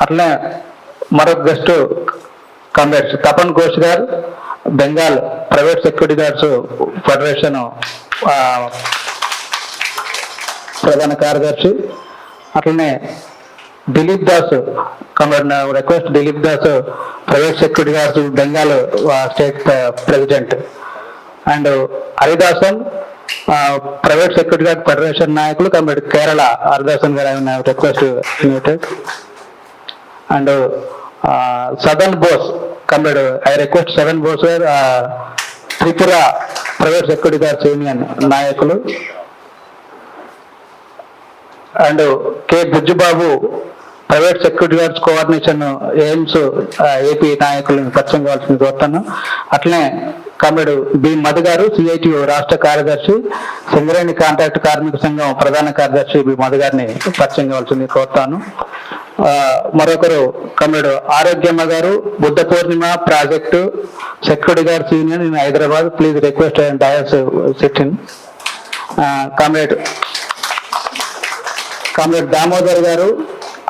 అట్లనే మరొక guest comrades Tapan Ghosh గారు Bengal private security guards federation ప్రధాన కార్యదర్శి అట్లనే Dilip Das comrade request Dilip Das private security guards Bengal state president. And Haridasan private security guard federation నాయకులు committee Kerala Haridasan గారు request united and Sadan Bose comrade I request Sadan Bose గారు Tripura private security guards union నాయకులు and K Bujjubabu private security guards coordination AIIMS AP నాయకులను పరిచయం కావాల్సింది కోరుతాను. అట్లనే కమిడు B Madhu గారు CIT రాష్ట్ర కార్యదర్శి సింగరేణి కాంట్రాక్ట్ కార్మిక సంఘం ప్రధాన కార్యదర్శి బి మధు గారిని పరిచయం కావాల్సింది కోరుతాను. మరొకరు కమిడు ఆరోగ్యమ్మ గారు Buddha Purnima project security guards union in Hyderabad. Please request and dais sitting comrade comrade Damodar గారు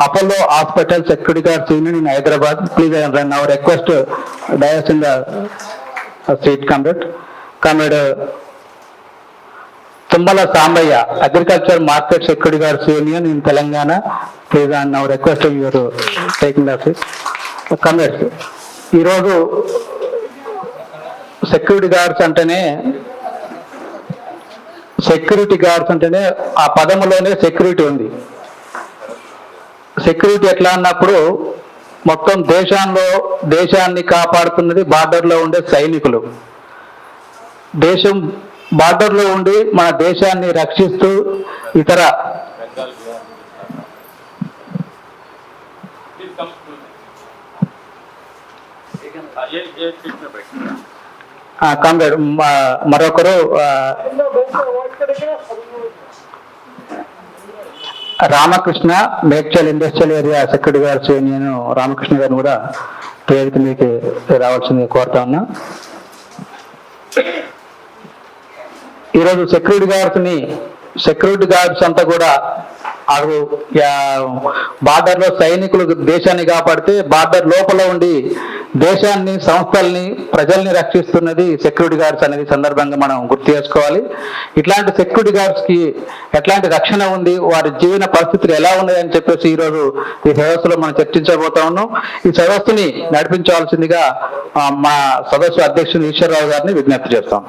Apollo hospital security guards union in Hyderabad. Please run our request dais in the seat comrade. Comrade Tummala Sambaiah agriculture market security guards union in Telangana. Please and our request your taking office seat ఈరోజు security guards అంటేనే security guards అంటేనే ఆ పదములోనే security ఉంది. Security ఎట్లా అన్నప్పుడు మొత్తం దేశంలో దేశాన్ని కాపాడుతున్నది బార్డర్లో ఉండే సైనికులు. దేశం బార్డర్లో ఉండి మన దేశాన్ని రక్షిస్తూ ఇతర కామ్రేడ్ మరొకరు Ramakrishna Medchal industrial area secretary గారు నేను రామకృష్ణ గారిని కూడా పేరుకి మీకు రావాల్సింది కోరుతా ఉన్నా. ఈరోజు సెక్యూరిటీ గార్డ్స్ని సెక్యూరిటీ గార్డ్స్ అంతా కూడా అటు బార్డర్లో సైనికులు దేశాన్ని కాపాడితే బార్డర్ లోపల ఉండి దేశాన్ని సంస్థల్ని ప్రజల్ని రక్షిస్తున్నది సెక్యూరిటీ గార్డ్స్ అనేది సందర్భంగా మనం గుర్తు చేసుకోవాలి. ఇట్లాంటి సెక్యూరిటీ గార్డ్స్కి ఎట్లాంటి రక్షణ ఉంది వారి జీవన పరిస్థితులు ఎలా ఉన్నాయి అని చెప్పేసి ఈ రోజు ఈ సదస్సులో మనం చర్చించబోతా ఉన్నాం. ఈ సదస్సుని నడిపించవలసిందిగా మా సదస్సు అధ్యక్షుడు ఈశ్వరరావు గారిని విజ్ఞప్తి చేస్తాం.